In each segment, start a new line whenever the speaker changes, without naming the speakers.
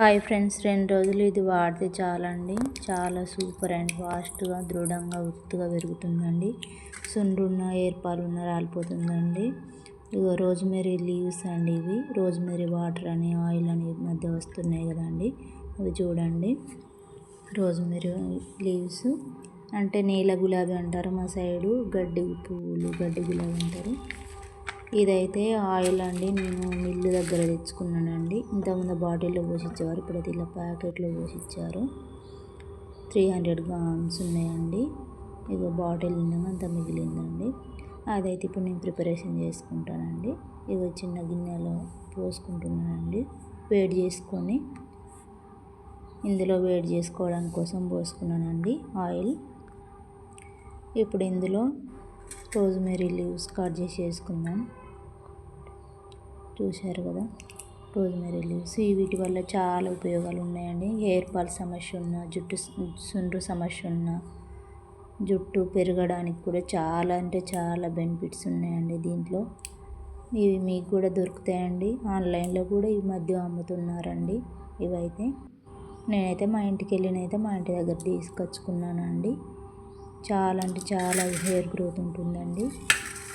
Hi friends రెండు రోజులు ఇది వాడితే చాలండి. చాలా సూపర్ అండ్ ఫాస్ట్గా దృఢంగా ఉత్తుగా పెరుగుతుందండి. సుండ్రున్న ఏర్పాలున్న రాలిపోతుందండి. ఇగో రోజ్మెరీ లీవ్స్ అండి ఇవి. రోజ్మెరీ వాటర్ అని ఆయిల్ అని మధ్య వస్తున్నాయి కదండి. అవి చూడండి. Rosemary leaves. అంటే నీల గులాబీ అంటారు మా సైడు. గడ్డి పువ్వులు గడ్డి గులాబీ అంటారు. ఇదైతే ఆయిల్ అండి. నేను మిల్లు దగ్గర తెచ్చుకున్నానండి. ఇంతకుముందు బాటిల్లో పోసి ఇచ్చేవారు ఇప్పుడైతే ఇలా ప్యాకెట్లో పోసి ఇచ్చారు త్రీ హండ్రెడ్ గ్రామ్స్ ఉన్నాయండి. ఇక బాటిల్ అంత మిగిలిందండి. అదైతే ఇప్పుడు నేను ప్రిపరేషన్ చేసుకుంటానండి. ఇక చిన్న గిన్నెలో పోసుకుంటున్నానండి. వేడి చేసుకొని ఇందులో వేడి చేసుకోవడానికి కోసం పోసుకున్నానండి ఆయిల్. ఇప్పుడు ఇందులో రోజ్మెరీ లీవ్స్ కట్ చేసి వేసుకుందాం. చూశారు కదా? Rosemary leaves. వీటి వల్ల చాలా ఉపయోగాలు ఉన్నాయండి. హెయిర్ ఫాల్ సమస్య ఉన్న జుట్టు సుండ్రు సమస్య ఉన్న జుట్టు పెరగడానికి కూడా చాలా అంటే చాలా బెనిఫిట్స్ ఉన్నాయండి దీంట్లో. ఇవి మీకు కూడా దొరుకుతాయండి. ఆన్లైన్లో కూడా ఈ మధ్య అమ్ముతున్నారండి ఇవైతే. నేనైతే మా ఇంటికి వెళ్ళినైతే మా ఇంటి దగ్గర తీసుకొచ్చుకున్నానండి. చాలా అంటే చాలా హెయిర్ గ్రోత్ ఉంటుందండి.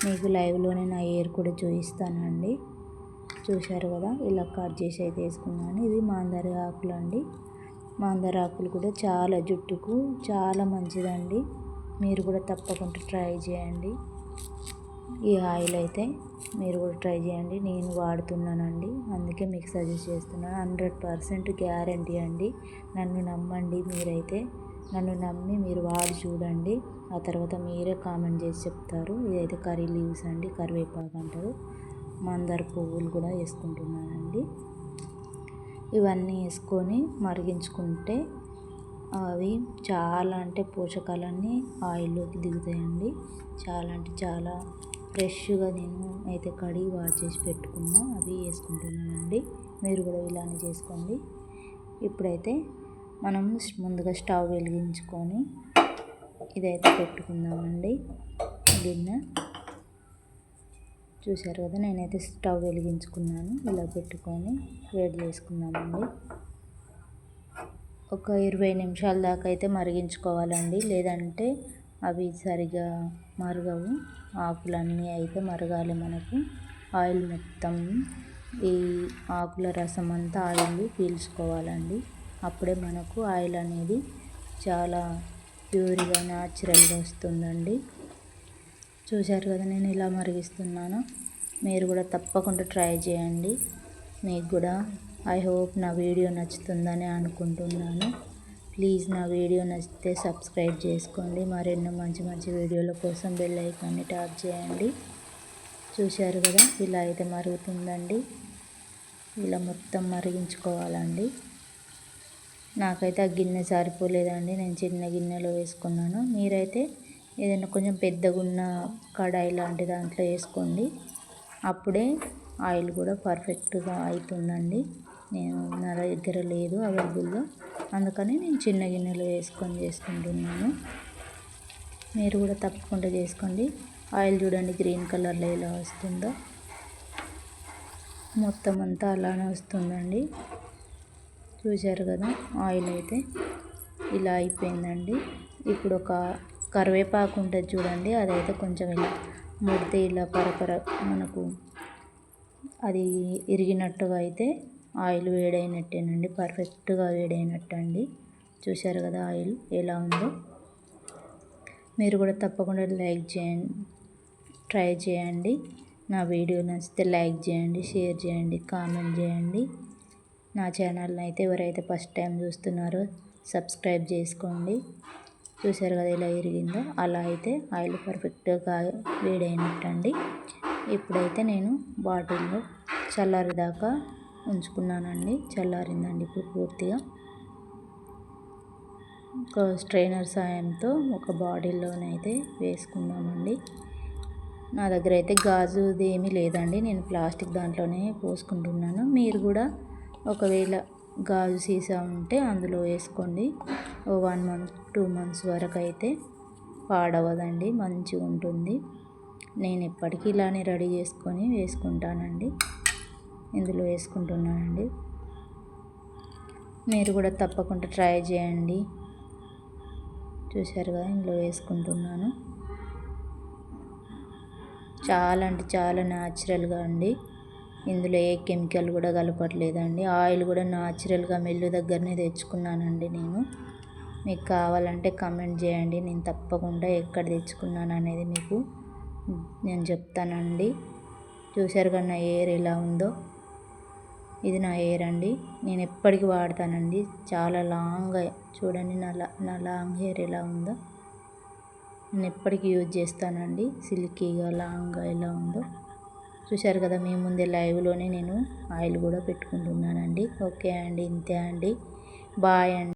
మీకు లైవ్లోనే నా హెయిర్ కూడా చూపిస్తానండి. చూశారు కదా ఇలా కట్ చేసి అయితే వేసుకున్నాను. ఇది మాందార ఆకులు అండి. మాందార ఆకులు కూడా చాలా జుట్టుకు చాలా మంచిదండి. మీరు కూడా తప్పకుండా ట్రై చేయండి. ఈ ఆయిల్ అయితే మీరు కూడా ట్రై చేయండి. నేను వాడుతున్నానండి. అందుకే మీకు సజెస్ట్ చేస్తున్నాను. హండ్రెడ్ పర్సెంట్ గ్యారంటీ అండి. నన్ను నమ్మండి మీరైతే. నన్ను నమ్మి మీరు వాడి చూడండి. ఆ తర్వాత మీరే కామెంట్ చేసి చెప్తారు. ఇదైతే కర్రీ లీవ్స్ అండి. కరివేపాకు అంటారు. మందార పువ్వులు కూడా వేసుకుంటున్నానండి. ఇవన్నీ వేసుకొని మరిగించుకుంటే అవి చాలా అంటే పోషకాలన్నీ ఆయిల్లోకి దిగుతాయండి. చాలా అంటే చాలా ఫ్రెష్గా నేను అయితే కడిగి వాష్ చేసి పెట్టుకున్నా అవి వేసుకుంటున్నానండి. మీరు కూడా ఇలానే చేసుకోండి. ఇప్పుడైతే మనం ముందుగా స్టవ్ వెలిగించుకొని ఇదైతే పెట్టుకుందామండి. గిన్నె చూశారు కదా నేనైతే స్టవ్ వెలిగించుకున్నాను. ఇలా పెట్టుకొని వేడి చేసుకున్నామండి ఒక ఇరవై నిమిషాల దాకా అయితే మరిగించుకోవాలండి. లేదంటే అవి సరిగా మరగవు. ఆకులన్నీ అయితే మరగాలి మనకు. ఆయిల్ మొత్తం ఈ ఆకుల రసం అంతా ఆయిల్ పీల్చుకోవాలండి. అప్పుడే మనకు ఆయిల్ అనేది చాలా ప్యూర్గా న్యాచురల్గా వస్తుందండి. చూశారు కదా నేను ఇలా మరిగిస్తున్నాను. మీరు కూడా తప్పకుండా ట్రై చేయండి. మీకు కూడా ఐ హోప్ నా వీడియో నచ్చుతుందని అనుకుంటున్నాను. ప్లీజ్ నా వీడియో నచ్చితే సబ్స్క్రైబ్ చేసుకోండి. మరెన్నో మంచి మంచి వీడియోల కోసం బెల్ ఐకాన్ని ట్యాప్ చేయండి. చూశారు కదా ఇలా అయితే మరుగుతుందండి. ఇలా మొత్తం మరిగించుకోవాలండి. నాకైతే ఆ గిన్నె సరిపోలేదండి. నేను చిన్న గిన్నెలో వేసుకున్నాను. మీరైతే ఏదైనా కొంచెం పెద్దగా ఉన్న కడాయి లాంటి దాంట్లో వేసుకోండి. అప్పుడే ఆయిల్ కూడా పర్ఫెక్ట్గా అవుతుందండి నేను నా దగ్గర లేదు అవైలబుల్లో అందుకని నేను చిన్న గిన్నెలో వేసుకొని చేసుకుంటున్నాను. మీరు కూడా తప్పకుండా చేసుకోండి. ఆయిల్ చూడండి గ్రీన్ కలర్లో ఎలా వస్తుందో. మొత్తం అంతా అలానే వస్తుందండి. చూశారు కదా ఆయిల్ అయితే ఇలా అయిపోయిందండి. ఇప్పుడు ఒక కరివేపాకు ఉంటుంది చూడండి అదైతే కొంచెం ఇలా ముడితే ఇలా పరపర మనకు అది ఇరిగినట్టుగా అయితే ఆయిల్ వేడైనట్టేనండి పర్ఫెక్ట్గా వేడైనట్టు అండి చూశారు కదా ఆయిల్ ఎలా ఉందో. మీరు కూడా తప్పకుండా లైక్ చేయండి ట్రై చేయండి. నా వీడియో నచ్చితే లైక్ చేయండి షేర్ చేయండి కామెంట్ చేయండి. నా ఛానల్ని అయితే ఎవరైతే ఫస్ట్ టైం చూస్తున్నారో సబ్స్క్రైబ్ చేసుకోండి. చూసారు కదా ఎలా ఇరిగిందో అలా అయితే ఆయిల్ పర్ఫెక్ట్గా వేడైనట్టండి. ఇప్పుడైతే నేను బాటిల్లో చల్లారేదాకా ఉంచుకున్నానండి. చల్లారిందండి ఇప్పుడు పూర్తిగా. ఒక స్ట్రైనర్ సాయంతో ఒక బాటిల్లోనైతే వేసుకుందామండి. నా దగ్గర అయితే గాజుది ఏమీ లేదండి. నేను ప్లాస్టిక్ దాంట్లోనే పోసుకుంటున్నాను. మీరు కూడా ఒకవేళ గాజు సీసా ఉంటే అందులో వేసుకోండి. ఓ వన్ మంత్ టూ మంత్స్ వరకు అయితే పాడవదండి మంచిగా ఉంటుంది. నేను ఎప్పటికీ ఇలానే రెడీ చేసుకొని వేసుకుంటానండి. ఇందులో వేసుకుంటున్నానండి. మీరు కూడా తప్పకుండా ట్రై చేయండి. చూశారు కదా ఇందులో వేసుకుంటున్నాను. చాలా అంటే చాలా న్యాచురల్గా అండి. ఇందులో ఏ కెమికల్ కూడా కలపట్లేదండి. ఆయిల్ కూడా న్యాచురల్గా మిల్లు దగ్గరనే తెచ్చుకున్నానండి నేను. మీకు కావాలంటే కమెంట్ చేయండి. నేను తప్పకుండా ఎక్కడ తెచ్చుకున్నాను అనేది మీకు నేను చెప్తానండి. చూసారు కదా నా ఎయిర్ ఎలా ఉందో? ఇది నా ఎయిర్ అండి. నేను ఎప్పటికీ వాడతానండి. చాలా లాంగ్ చూడండి నా లా నా లాంగ్ హెయిర్ ఎలా ఉందో. నేను ఎప్పటికీ యూజ్ చేస్తానండి. సిల్కీగా లాంగ్గా ఎలా ఉందో. చూశారు కదా మీ ముందే లైవ్లోనే నేను ఆయిల్ కూడా పెట్టుకుంటున్నానండి. ఓకే అండి ఇంతే అండి. బాయ్ అండి.